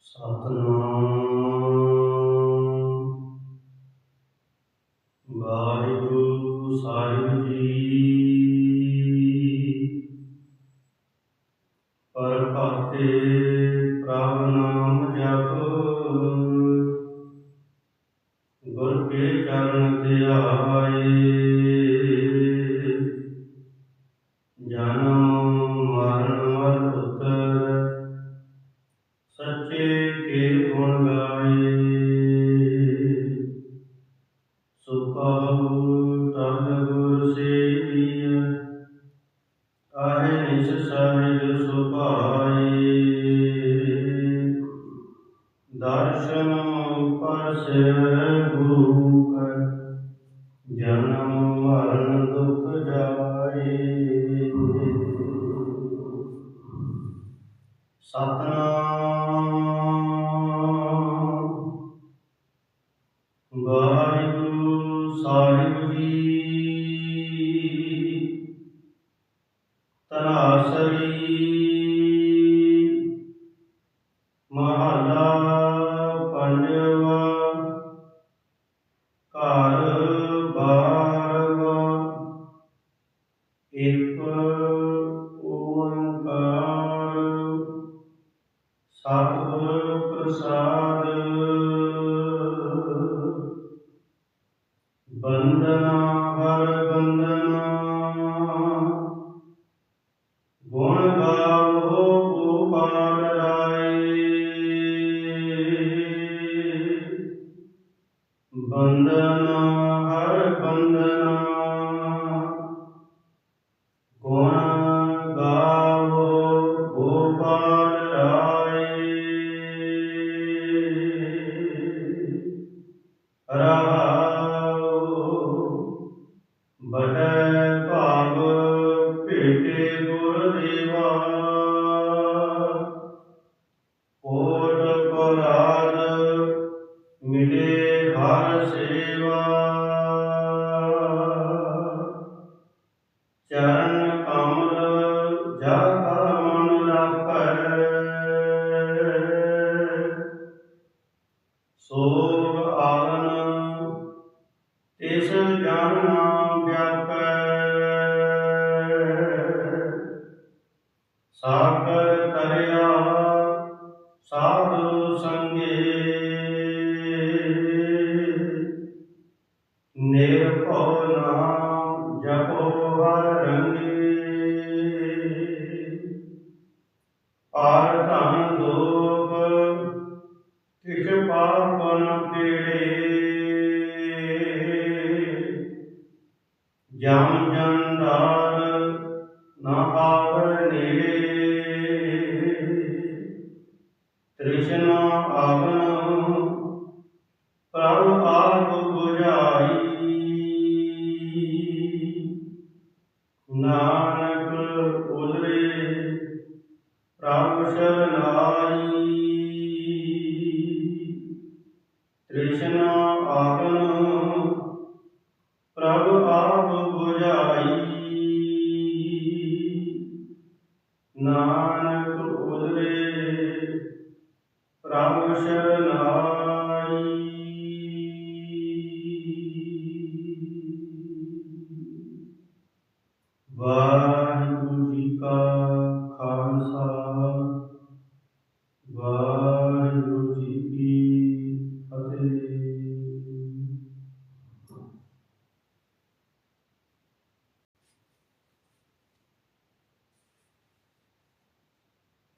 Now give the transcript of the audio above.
ਸਤਨਾਮ। ਵਾਹਿਗੁਰੂ ਸਾਹਿਬ ਜੀ। ਪਰਪਾਤੇ ਪ੍ਰਭ ਨਾਮ ਜਪੋ। ਗੁਰ ਕੇ ਚਰਨ ਧਿਆਏ ਦਰਸ਼ਨ ਪਰਸੈ ਗੁਰੂ ਕੈ ਜਨਮ ਮਰਨ ਦੁਖ ਜਾਏ। ਸਤਨਾਮ। ਵਾਹਿਗੁਰੂ ਸਾਹਿਬ ਜੀ। ਤਨਾਸਰੀ ਇੱਕ ਓੰਕਾਰ ਸਤਿਗੁਰ ਪ੍ਰਸਾਦ ਬੰਦਨਾ ਹਰ ਬੰਦਨਾ ਗੁਣ ਗਾਵੋ ਗੋਪਾਲ ਰਾਏ ਬੰਦਨਾ ਹਰ ਬੰਦਨਾ but uh, ਨਾਨਕ ਉਦਰੇ ਪ੍ਰਭ ਸ਼ਰਨਾਈ ਤ੍ਰਿਸ਼ਨਾ ਆਗਨ ਪ੍ਰਭ ਆਪ ਨਾ